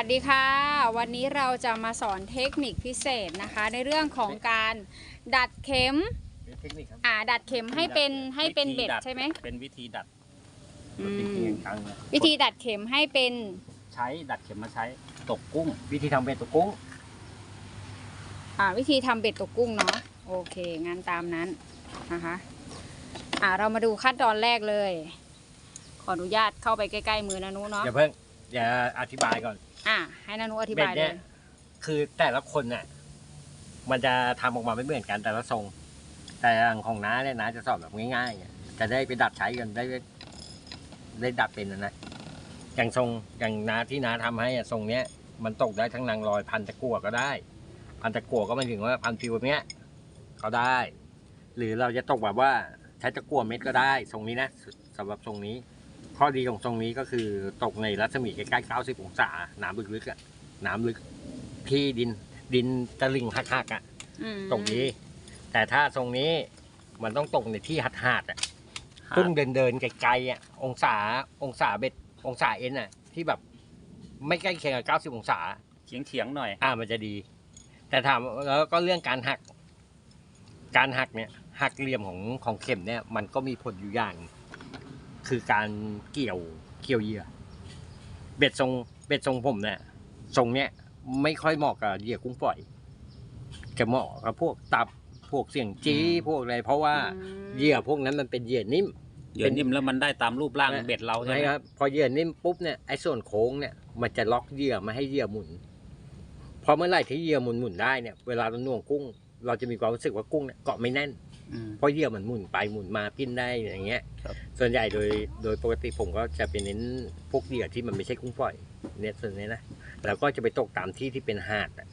วัสดีค่ะ วันนี้เราจะมาสอนเทคนิคพิเศษนะคะ ในเรื่องของการดัดเข็มเทคนิคครับอ่าดัดเข็มให้เป็นให้เป็นเบ็ดวิธีดัใช่ไหมเป็นวิธีดัดอืมวิธีครั้งนะวิธีดัดเข็มให้เป็นใช้ดัดเข็มมาใช้ตกกุ้ง วิธีทำเป็นตัวกุ้ง อ่า วิธีทำเบ็ดตกกุ้งเนาะโอเคงั้นตามนั้นนะคะอ่าเรามาดูขั้นตอนแรกเลย ขออนุญาตเข้าไปใกล้ๆมือนานุเนาะอย่าเพิ่งอย่าอธิบายก่อน อ่าให้นานุอธิเบ็ดบายเลเนี่ยย คือแต่ละคนเนี่ยมันจะทำออกมาไม่เหมือนกันแต่ละทรง แต่อย่างของน้าเนี่ยน้าจะสอนแบบง่ายๆเนี่ยจะได้ไปดัดใช้กันได้ได้ดัดเป็นนะนะอย่างทรงอย่างน้าที่น้าทำให้อะทรงเนี้ยมันตกได้ทั้งนางลอยพันตะกั่วก็ได้ พันตะกั่วก็หมายถึงว่าพันฟิวแบบเนี้ยก็ได้ หรือเราจะตกแบบว่าใช้ตะกั่วเม็ดก็ได้ทรงนี้นะสำหรับทรงนี้ ข้อดีของทรงนี้ก็คือตกในรัศมีใกล้ๆ90 องศา น้ำลึกๆอะน้ำลึกที่ดินดินตะลิ่งหักๆอะอืมตรงนี้แต่ถ้าทรงนี้มันต้องตกในที่หัดๆอะพุ่งเดินเดินๆไกลๆอะองศาองศาเบ็ดองศาเอ็นอะที่แบบไม่ใกล้เคียงกับ90 องศา เฉียงเฉียงๆหน่อย อ่ามันจะดี แต่ถามแล้วก็เรื่องการหัก การหักเนี่ย หักเหลี่ยมของของเข็มเนี่ย มันก็มีผลอยู่อย่าง คือการเกี่ยวเกี่ยวเหยื่อ เบ็ดทรงเบ็ดทรงผมเนี่ยทรงเนี้ยไม่ค่อยเหมาะกับเหยื่อกุ้งฝอยจะเหมาะกับพวกตับพวกเสี่ยงจี้พวกอะไรเพราะว่าอืมเหยื่อพวกนั้นมันเป็นเหยื่อนิ่มเดี๋ยวนิ่มแล้วมันได้ตามรูปร่างเบ็ดเราใช่ไหมครับพอเหยื่อนิ่มปุ๊บเนี่ยไอ้ส่วนโค้งเนี่ยมันจะล็อกเหยื่อไมาให้เหยื่อหมุนพอเมื่อไหร่ที่เหยื่อหมุนหมุนได้เนี่ยเวลาเราหน่วงกุ้ง เราจะมีความรู้สึกว่ากุ้งเนี่ยเกาะไม่แน่น อืม เพราะเหยื่อมันหมุนไปหมุนมาปิ้นได้อย่างเงี้ย ครับ ส่วนใหญ่โดยโดยปกติผมก็จะเป็นเน้นพวกเหยื่อที่มันไม่ใช่กุ้งฝอยเนี่ยส่วนนี้นะแล้วก็จะไปตกตามที่ที่เป็นหาดอะ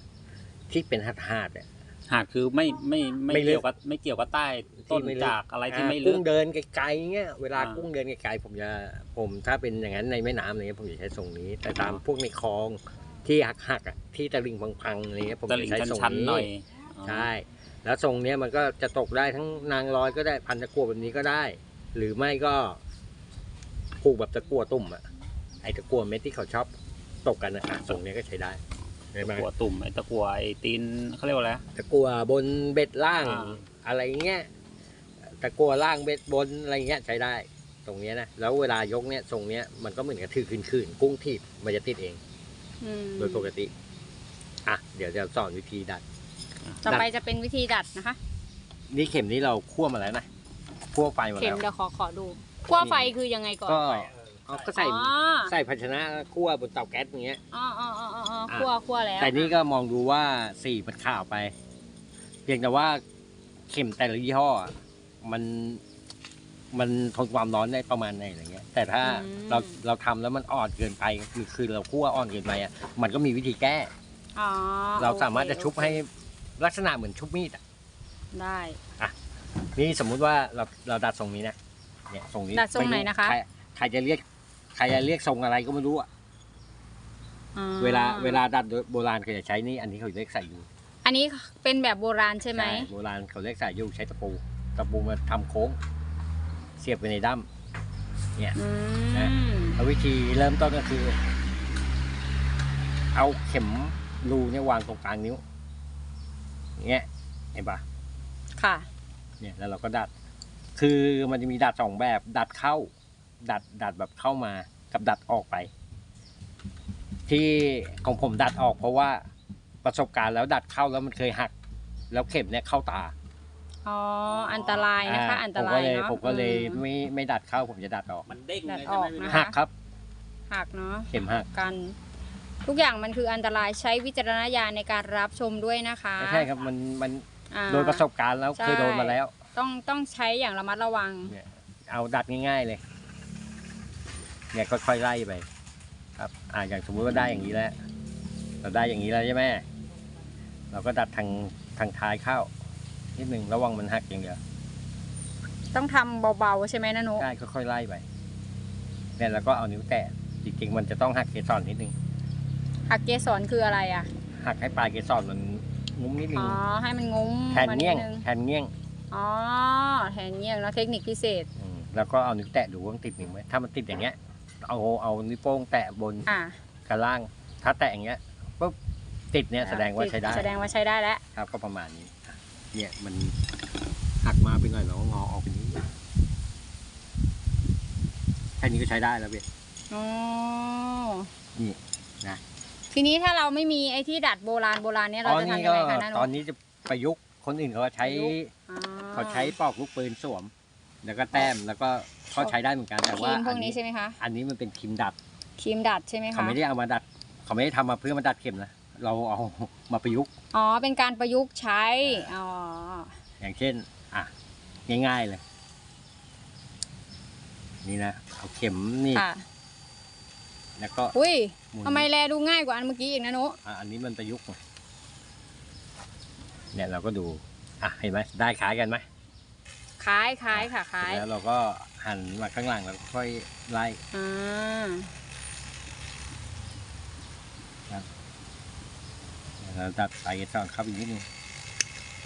ที่เป็นหาดหาดๆอะ หากคือไม่ไม่ไม่ไม่ลึกเกี่ยวกับไม่เกี่ยวกับใต้ต้นที่ไม่ลึก จากอะไรที่ไม่อ่าลึกุ้กงเดินไกลๆเงี้ยเวลาอ่ากุ้งเดินไกลๆผมจะผมถ้าเป็นอย่างนั้นในแม่น้ำอะไรเงี้ยผมจะใช้ทรงนี้ แต่ตามอ่าพวกในคลองที่หักๆอะที่ตะลิ่งพังๆอะไรเงี้ยผมตจะลิ่งใช้ทรงชันๆหน่นี้อยใช่ แล้วทรงเนี้ยมันก็จะตกได้ทั้งนางลอยก็ได้พันตะกั่วแบบนี้ก็ได้ หรือไม่ก็ผูกแบบตะกั่วตุ่มอะไอตะกั่วเม็ดที่เขาชอบตกกันอะอะทรงเนี้ยก็ใช้ได้ใช่ไหมตะกัวตุ่มไอ้ตะกัวไอ้ตีนเขาเรียกว่าอะไรนะตะกั่วบนเบ็ดล่างอ่าอะไรเงี้ยตะกั่วล่างเบ็ดบนอะไรเงี้ยใช้ได้ ตรงเนี้ยนะแล้วเวลายกเนี่ยทรงเนี้ยมันก็เหมือนกับถือคืนคืนๆกุ้งทีบมันจะติดเองอืมโดยปกติอะเดี๋ยวจะสอนวิธีดัด ต่อไปจะเป็นวิธีดัดนะคะ นี่เข็มนี้เราคั่วมาแล้วนะคั่วไฟมาเข็มแล้วเดี๋ยวขอขอดูขั้วไฟคือยังไงก่อน ก็เอาก็ใส่อ๋อ ใส่ภาชนะคั่วบนเตาแก๊สอย่างเงี้ย อ๋ออ๋ออ๋ออ๋อคั่วคั่วแล้วแต่นี่ก็มองดูว่าสีมันขาวไป เพียงแต่ว่าเข็มแต่ละยี่ห้ออะมันมันทนความร้อนได้ประมาณไหนอะไรเงี้ย แต่ถ้าเราเราทำแล้วมันอ่อนเกินไปคือคือเราคั่วอ่อนเกินไปอะมันก็มีวิธีแก้ อ๋อเราสามารถโอคจะชุบให้ ลักษณะเหมือนชุบมีดอะได้นี่สมมุติว่าเราเราดัดทรงนี้นะเนี่ยทรงนี้ดัดทรงไหนนะคะใรใครจะเรียกใครจะเรียกทรงอะไรก็ไม่รู้อะอ๋อเวลาเวลาดัดโบราณเขาจะใช้นี่อันนี้เขาเรียกสายยูอันนี้เป็นแบบโบราณใช่ไหมโบราณเขาเรียกสายยูใช้ตะปูตะปูมาทำโค้ง เสียบไปในด้ามเนี่ยอืนะมแล้ววิธีเริ่มต้นก็คือ เอาเข็มรูเนี่ยวางตรงกลางนิ้ว อย่างเงี้ยเห็นปะค่ะ เนี่ยแล้วเราก็ดัด คือมันจะมีดัดสองแบบ ดัดเข้า ดัดดัดแบบเข้ามากับดัดออกไป ที่ของผมดัดออก เพราะว่าประสบการณ์แล้วดัดเข้าแล้วมันเคยหัก แล้วเข็มเนี่ยเข้าตาอ๋ออันตรายนะคะาอันตผมราก็ยเลยเนาะผมก็เลยอืมไม่ไม่ดัดเข้าผมจะดัดออกมันเด้งดัดเลยออกใช่ไหมนะหักครับหักเนาะเข็มหักกัน ทุกอย่างมันคืออันตรายใช้วิจารณญาณในการรับชมด้วยนะคะไม่ใช่ครับมันมันอ่าโดยประสบการณ์แล้วใช่เคยโดนมาแล้ว ต้องต้องใช้อย่างระมัดระวัง เนี่ยเอาดัดง่ายๆเลย เนี่ยค่อยๆไล่ไป ครับ อ่าอย่างสมมุติว่าได้อย่างนี้แล้ว เราได้อย่างนี้แล้วใช่ไหมเราก็ดัดทางทางท้ายเข้านิดหนึ่งระวังมันหักอย่างเดียวต้องทำเบาๆใช่ไหมนะนุ ใช่ค่อยๆไล่ไป เนี่ยแล้วก็เอานิ้วแตะจริงๆมันจะต้องหักเกสรนิดนึง หักเกสรคืออะไรอะ หักให้ปลายเกสรมันงุ้มนิดนึอ๋งอ ให้มันงุ้มแทนมานิเงี้ยดงนึงแทนเงี้ยงอ๋อ แทนเงี้ยงเนาะเทคนิคพิเศษ อืมแล้วก็เอานิ้วแตะดูว่ามันติดหนึ่งไหมถ้ามันติดอย่างเงี้ย เอาเอานิ้วโป้งแตะบนอะกับล่าง ถ้าแตะอย่างเงี้ยปุ๊บติดเนี่ยแสดงว่าใช้ได้ แสดงว่าใช้ได้แล้ว ครับก็ประมาณนี้เนี่ยมันหักมาไปหน่อยเราก็งอออกไปนี้แค่นี้ก็ใช้ได้แล้วเว้ย อ๋อ นี่นะ ทีนี้ถ้าเราไม่มีไอ้ที่ดัดโบราณโบราณเนี่ยเราตอนจะนี้ทำยัก็งไงคะนานุตอนนี้จะประยุกต์คนอื่นเขาใช้ประยุกต์อ๋อ เขาใช้ปลอกลูกปืนสวม แล้วก็แต้มแล้วก็เขาใช้ได้เหมือนกันแต่คว่ารีมพอัวกนนี้นี้ใช่ไหมคะ อันนี้มันเป็นครีมดัดครีมดัดใช่ไหมเขาคะ ไม่ได้เอามาดัด เขาไม่ได้ทำมาเพื่อมาดัดเข็มนะเราเอามาประยุกต์ อ๋อ เป็นการประยุกต์ใช้ อ๋อ อย่างเช่น อะ ง่ายๆเลย นี่นะ เอาเข็มนี่ ค่ะ แล้วก็ อุ้ยหมุน ทำไมแลดูง่ายกว่าอันเมื่อกี้อีกนะนุอะอันนี้มันประยุกต์ไงเนี่ยเราก็ดู อะเห็นไหมได้ขายกันไหมคล้ายคล้ายค่ะคล้ายเสร็จแล้วเราก็หันมาข้างหลังแล้วก็ค่อยไล่อ่าเราตัดสายสอนเข้าไปอีกนิดนึง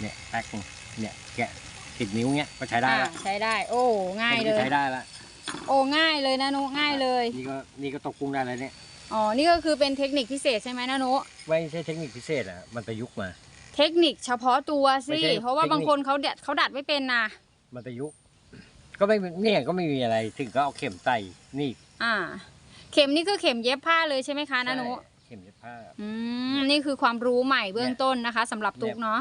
เนี่ยแป๊กนึงเนี่ยแกะติดนิ้วเนี้ยก็ใช้ได้อ่าละใช้ได้ โอ้ง่ายแค่เลนี้ก็ยใช้ได้ละโอ้ง่ายเลยนะนุง่ายเลย นี่ก็นี่ก็ตกกุ้งได้แล้วเนี่ย อ๋อ นี่ก็คือเป็นเทคนิคพิเศษใช่ไหมนะนุไม่ใช่เทคนิคพิเศษอะมันประยุกต์มา เทคนิคเฉพาะตัวไม่สิใช่ เพราะว่าเทคนิคบางคนเขาดัดเขาดัดไม่เป็นนะมันประยุกต์ ก็ไม่เนี่ยก็ไม่มีอะไร ถึงก็เอาเข็มใส่นี่อ่า เข็มนี่คือเข็มเย็บผ้าเลยใช่ไหมคะนะนุใช่เข็มเย็บผ้า อืม นี่คือความรู้ใหม่เบื้องต้นนะคะสำหรับตุ๊กเนาะ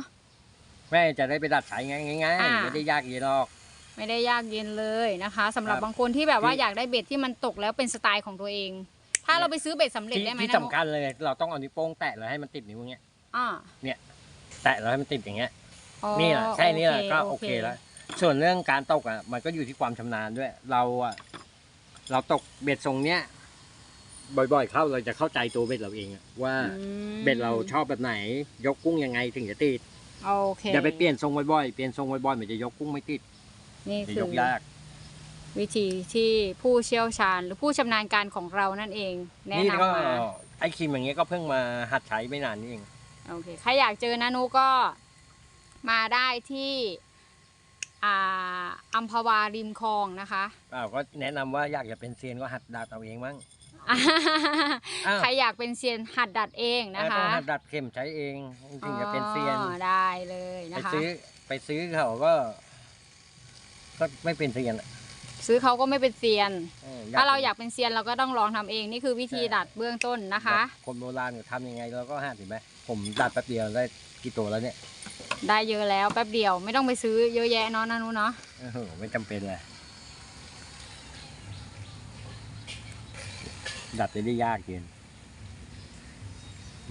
แม่จะได้ไปดัดสายง่ายง่ายๆอ่า ไม่ได้ยากเย็นหรอก ไม่ได้ยากเย็นเลยนะคะสำหรับครับบางคนที่แบบว่าที่อยากได้เบ็ดที่มันตกแล้วเป็นสไตล์ของตัวเอง ถ้าเราไปซื้อเบ็ดสำเร็จที่ได้ไหมที่นะนุสำคัญเลยเราต้องเอานิ้วโป้งแตะแล้วให้มันติดนิ้วอย่างเงี้ยอ่าแตะแล้วให้มันติดอย่างเงี้ยอ๋อนี่แหละแค่นี้แหละก็โอโอเคเคแล้ว ส่วนเรื่องการตกอะมันก็อยู่ที่ความชำนาญด้วย เราอะเราตกเบ็ดทรงเนี้ยบ่อยๆ เข้าเราจะเข้าใจตัวเบ็ดเราเองอะว่าอืมเบ็ดเราชอบแบบไหน ยกกุ้งยังไงถึงจะติดโอเคอย่าไปเปลี่ยนทรงบ่อยๆเปลี่ยนทรงบ่อยๆมันจะยกกุ้งไม่ติดนี่จะคืยอกยาก วิธีที่ผู้เชี่ยวชาญหรือผู้ชำนาญการของเรานั่นเอง แนะนี่นำก็มาไอ้ครีมอย่างเงี้ยก็เพิ่งมาหัดใช้ไม่นานนี่เอง โอเคใครอยากเจอนานุก็มาได้ที่อ่าอัมพวาริมคลองนะคะ อ้าวก็แนะนำว่าอยากจะเป็นเซียนก็หัดดัดเอาเองมั้งอ่าอ้าว ใครอยากเป็นเซียนหัดดัดเองนะต้อคะงหัดดัดเข็มใช้เองถึงจะเป็นเซียน อ๋อได้เลยไปนะคะ ซื้อไปซื้อเขาก็ ก็ไม่เป็นเซียนอะ ซื้อเขาก็ไม่เป็นเซียนออถ้าเราอยากเป็นเซียนเราก็ต้องลองทำเองนี่คือวิธีใช่ดัดเบื้องต้นนะคะแบบคนโบราณเขาทำยังไงเราก็หัดเห็นไหมผมดัดแป๊บเดียวได้กี่ตัวแล้วเนี่ยได้เยอะแล้วแป๊บเดียวไม่ต้องไปซื้อเยอะแยะเนาะนานุเนาะโอ้โหไม่จำเป็นเลยดัดไม่ได้ยากเกิน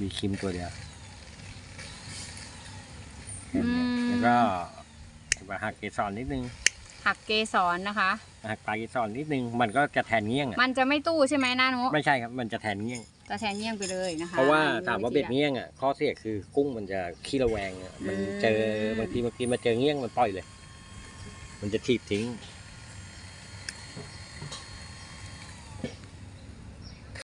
มีครีมตัวเดียวแค่นี้แล้วก็มาหักเกสรนิดนึง หักเกสรนะคะ หักปลายเกสรนิดนึงมันก็จะแทนเงี้ยงอะมันจะไม่ตู้ใช่ไหมนานุไม่ใช่ครับมันจะแทนเงี้ยง จะแทนเยี่ยงไปเลยนะคะเพราะว่าอันนี้ถามว่าธีเบ็ดดัเงี้ยงอะข้อเสียคือกุ้งมันจะขี้ระแวงอะมันอืมเจอบางทีบางทีมาเจอเงี้ยงมันปล่อยเลย มันจะถีบทิ้งอ